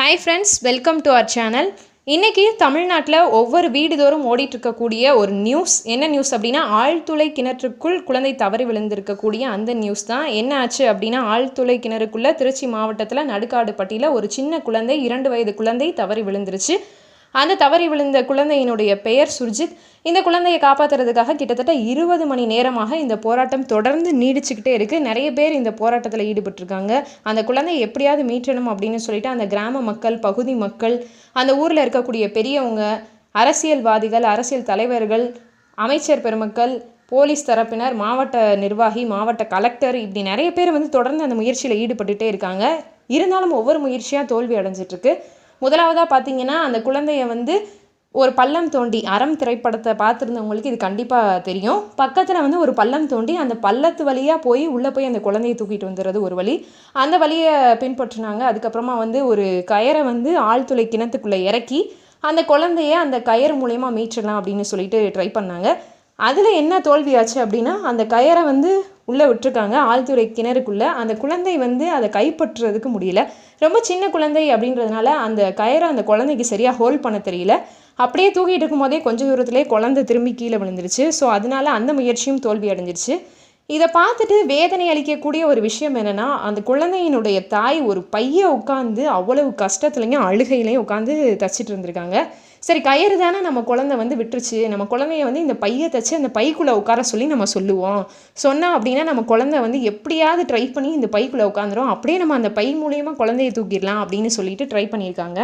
Hi friends welcome to our channel இன்றைக்கி தமிழ்நாட்டில் ஒவ்வொரு வீடுதோறும் ஓடிட்டுருக்கக்கூடிய ஒரு நியூஸ் என்ன நியூஸ் அப்படின்னா ஆழ்துளை கிணற்றுக்குள் குழந்தை தவறி விழுந்திருக்கக்கூடிய அந்த நியூஸ் தான். என்ன ஆச்சு அப்படின்னா ஆழ்துளை கிணறுக்குள்ளே திருச்சி மாவட்டத்தில் நடுக்காடுப்பட்டியில் ஒரு சின்ன குழந்தை இரண்டு வயது குழந்தை தவறி விழுந்துருச்சு. அந்த தவறி விழுந்த குழந்தையினுடைய பெயர் சுர்ஜித். இந்த குழந்தையை காப்பாற்றுறதுக்காக கிட்டத்தட்ட இருபது மணி நேரமாக இந்த போராட்டம் தொடர்ந்து நீடிச்சுக்கிட்டே இருக்குது நிறைய பேர் இந்த போராட்டத்தில் ஈடுபட்டிருக்காங்க. அந்த குழந்தையை எப்படியாவது மீட்டணும் அப்படின்னு சொல்லிட்டு அந்த கிராம மக்கள் பகுதி மக்கள் அந்த ஊரில் இருக்கக்கூடிய பெரியவங்க அரசியல்வாதிகள் அரசியல் தலைவர்கள் அமைச்சர் பெருமக்கள் போலீஸ் தரப்பினர் மாவட்ட நிர்வாகி மாவட்ட கலெக்டர் இப்படி நிறைய பேர் வந்து தொடர்ந்து அந்த முயற்சியில் ஈடுபட்டுட்டே இருக்காங்க. இருந்தாலும் ஒவ்வொரு முயற்சியாக தோல்வி அடைஞ்சிட்ருக்கு முதலாவதாக பார்த்தீங்கன்னா அந்த குழந்தைய வந்து ஒரு பள்ளம் தோண்டி அறம் திரைப்படத்தை பார்த்துருந்தவங்களுக்கு இது கண்டிப்பாக தெரியும். பக்கத்தில் வந்து ஒரு பள்ளம் தோண்டி அந்த பள்ளத்து வழியாக போய் உள்ளே போய் அந்த குழந்தையை தூக்கிட்டு வந்துடுறது ஒரு வழி. அந்த வழியை பின்பற்றினாங்க. அதுக்கப்புறமா வந்து ஒரு கயரை வந்து ஆழ்துளை கிணத்துக்குள்ளே இறக்கி அந்த குழந்தைய அந்த கயர் மூலயமா மீச்சிடலாம் அப்படின்னு சொல்லிட்டு ட்ரை பண்ணாங்க. அதில் என்ன தோல்வியாச்சு அப்படின்னா அந்த கயரை வந்து உள்ளே விட்டுருக்காங்க. ஆழ்துறை கிணறுக்குள்ளே. அந்த குழந்தை வந்து அதை கைப்பற்றுறதுக்கு முடியல. ரொம்ப சின்ன குழந்தை அப்படின்றதுனால அந்த கயரை அந்த குழந்தைக்கு சரியாக ஹோல்ட் பண்ண தெரியல. அப்படியே தூக்கிட்டு இருக்கும்போதே கொஞ்சம் தூரத்துலேயே குழந்தை திரும்பி கீழே விழுந்துருச்சு. ஸோ அதனால அந்த முயற்சியும் தோல்வி அடைஞ்சிருச்சு இதை பார்த்துட்டு வேதனை அளிக்கக்கூடிய ஒரு விஷயம் என்னென்னா அந்த குழந்தையினுடைய தாய் ஒரு பைய உட்காந்து அவ்வளவு கஷ்டத்துலையும் அழுகையிலையும் உட்காந்து தச்சிட்டு இருந்திருக்காங்க. சரி கயிறு தானே நம்ம குழந்தை வந்து விட்டுருச்சு. நம்ம குழந்தைய வந்து இந்த பையை தச்சு அந்த பைக்குள்ளே உட்கார சொல்லி நம்ம சொல்லுவோம். சொன்னோம் அப்படின்னா நம்ம குழந்தை வந்து எப்படியாவது ட்ரை பண்ணி இந்த பைக்குள்ளே உட்காந்துரும் அப்படியே நம்ம அந்த பை மூலியமாக குழந்தைய தூக்கிடலாம் அப்படின்னு சொல்லிட்டு ட்ரை பண்ணியிருக்காங்க.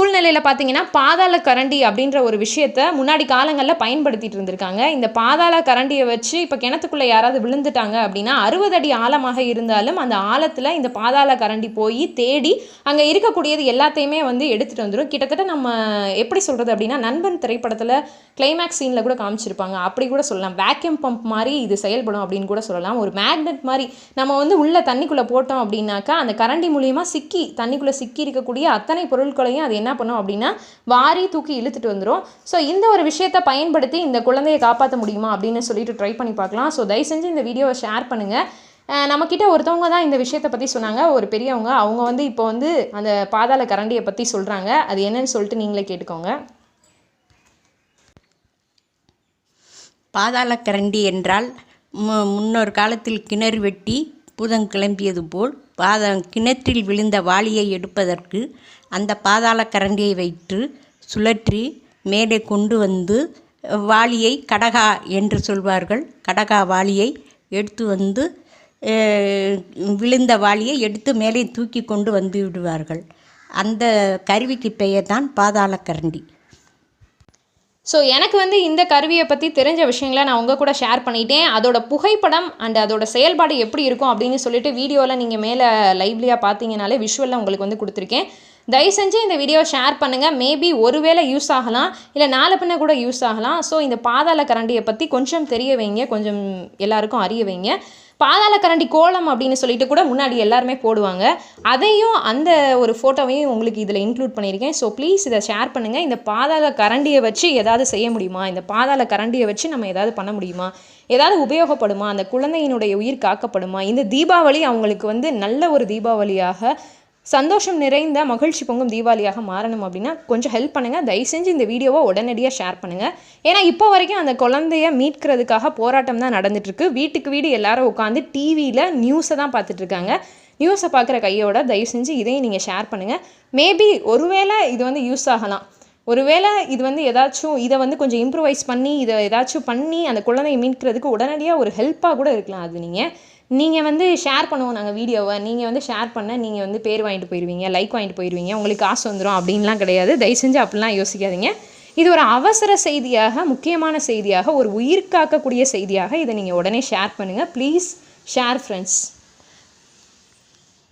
சூழ்நிலையில் பார்த்தீங்கன்னா பாதாள கரண்டி அப்படின்ற ஒரு விஷயத்த முன்னாடி காலங்களில் பயன்படுத்திட்டு இருந்திருக்காங்க. இந்த பாதாள கரண்டியை வச்சு இப்போ கிணத்துக்குள்ளே யாராவது விழுந்துட்டாங்க அப்படின்னா அறுபது அடி ஆழமாக இருந்தாலும் அந்த ஆழத்தில் இந்த பாதாள கரண்டி போய் தேடி அங்கே இருக்கக்கூடியது எல்லாத்தையுமே வந்து எடுத்துகிட்டு வந்துடும் கிட்டத்தட்ட நம்ம எப்படி சொல்கிறது அப்படின்னா நண்பன் திரைப்படத்தில் கிளைமேக்ஸ் சீனில் கூட காமிச்சிருப்பாங்க. அப்படி கூட சொல்லலாம். வேக்யூம் பம்ப் மாதிரி இது செயல்படும் அப்படின்னு கூட சொல்லலாம். ஒரு மேக்னெட் மாதிரி நம்ம வந்து உள்ளே தண்ணிக்குள்ளே போட்டோம் அப்படின்னாக்கா அந்த கரண்டி மூலியமாக சிக்கி தண்ணிக்குள்ளே சிக்கி இருக்கக்கூடிய அத்தனை பொருட்களையும் அது என்ன என்ன பண்ணும் அப்படின்னா வாரி தூக்கி இழுத்துட்டு வந்துடும் ஸோ இந்த ஒரு விஷயத்தை பயன்படுத்தி இந்த குழந்தையை காப்பாற்ற முடியுமா அப்படின்னு சொல்லிட்டு ட்ரை பண்ணி பார்க்கலாம். ஸோ தயவு செஞ்சு இந்த வீடியோவை ஷேர் பண்ணுங்கள் நம்மக்கிட்ட ஒருத்தவங்க தான் இந்த விஷயத்தை பற்றி சொன்னாங்க. ஒரு பெரியவங்க. அவங்க வந்து இப்போ வந்து அந்த பாதாள கரண்டியை பற்றி சொல்கிறாங்க அது என்னன்னு சொல்லிட்டு நீங்களே கேட்டுக்கோங்க. பாதாளக்கரண்டி என்றால் மு- முன்னொரு காலத்தில் கிணறு வெட்டி பூதம் கிளம்பியது போல் பாத கிணற்றில் விழுந்த வாளியை எடுப்பதற்கு அந்த பாதாளக்கரண்டியை வைத்து சுழற்றி மேலே கொண்டு வந்து வாளியை கடகா என்று சொல்வார்கள். கடகா வாளியை எடுத்து வந்து விழுந்த வாளியை எடுத்து மேலே தூக்கி கொண்டு வந்து விடுவார்கள். அந்த கருவிக்கு பெயர் தான் பாதாளக்கரண்டி ஸோ எனக்கு வந்து இந்த கருவியை பற்றி தெரிஞ்ச விஷயங்களை நான் உங்கள் கூட ஷேர் பண்ணிட்டேன். அதோட புகைப்படம் அண்ட் அதோட செயல்பாடு எப்படி இருக்கும் அப்படின்னு சொல்லிட்டு வீடியோவில் நீங்கள் மேலே லைவ்லியாக பார்த்தீங்கனாலே விஷுவலில் உங்களுக்கு வந்து கொடுத்துருக்கேன். தயவு செஞ்சு இந்த வீடியோ ஷேர் பண்ணுங்கள் மேபி ஒருவேளை யூஸ் ஆகலாம். இல்லை நாலு பின்ன கூட யூஸ் ஆகலாம். ஸோ இந்த பாதாள கரண்டியை பற்றி கொஞ்சம் தெரிய வைங்க. கொஞ்சம் எல்லாருக்கும் அறிய வைங்க. பாதாள கரண்டி கோலம் அப்படின்னு சொல்லிட்டு கூட முன்னாடி எல்லாருமே போடுவாங்க. அதையும் அந்த ஒரு ஃபோட்டோவையும் உங்களுக்கு இதில் இன்க்ளூட் பண்ணியிருக்கேன். ஸோ ப்ளீஸ் இதை ஷேர் பண்ணுங்கள் இந்த பாதாள கரண்டியை வச்சு ஏதாவது செய்ய முடியுமா? இந்த பாதாள கரண்டியை வச்சு நம்ம ஏதாவது பண்ண முடியுமா? ஏதாவது உபயோகப்படுமா? அந்த குழந்தையினுடைய உயிர் காக்கப்படுமா? இந்த தீபாவளி அவங்களுக்கு வந்து நல்ல ஒரு தீபாவளியாக சந்தோஷம் நிறைந்த மகிழ்ச்சி பொங்கும் தீபாவளியாக மாறணும் அப்படின்னா கொஞ்சம் ஹெல்ப் பண்ணுங்கள் தயவு செஞ்சு இந்த வீடியோவை உடனடியாக ஷேர் பண்ணுங்கள் ஏன்னா இப்போ வரைக்கும் அந்த குழந்தைய மீட்கிறதுக்காக போராட்டம் தான் நடந்துட்டுருக்கு. வீட்டுக்கு வீடு எல்லாரும் உட்காந்து டிவியில் நியூஸை தான் பார்த்துட்ருக்காங்க நியூஸை பார்க்குற கையோட தயவு செஞ்சு இதையும் நீங்கள் ஷேர் பண்ணுங்கள் மேபி ஒருவேளை இது வந்து யூஸ் ஆகலாம். ஒருவேளை இது வந்து ஏதாச்சும் இதை வந்து கொஞ்சம் இம்ப்ரூவைஸ் பண்ணி இதை ஏதாச்சும் பண்ணி அந்த குழந்தையை மீட்கிறதுக்கு உடனடியாக ஒரு ஹெல்ப்பாக கூட இருக்கலாம். அது நீங்கள் நீங்கள் வந்து ஷேர் பண்ணுவோம் நாங்கள் வீடியோவை. நீங்கள் வந்து ஷேர் பண்ண நீங்கள் வந்து பேர் வாங்கிட்டு போயிடுவீங்க லைக் வாங்கிட்டு போயிடுவீங்க உங்களுக்கு காசு வந்துடும் அப்படின்லாம் கிடையாது. தயவு செஞ்சு அப்படிலாம் யோசிக்காதீங்க. இது ஒரு அவசர செய்தியாக முக்கியமான செய்தியாக ஒரு உயிர் காக்கக்கூடிய செய்தியாக இதை நீங்கள் உடனே ஷேர் பண்ணுங்கள் ப்ளீஸ் ஷேர் ஃப்ரெண்ட்ஸ்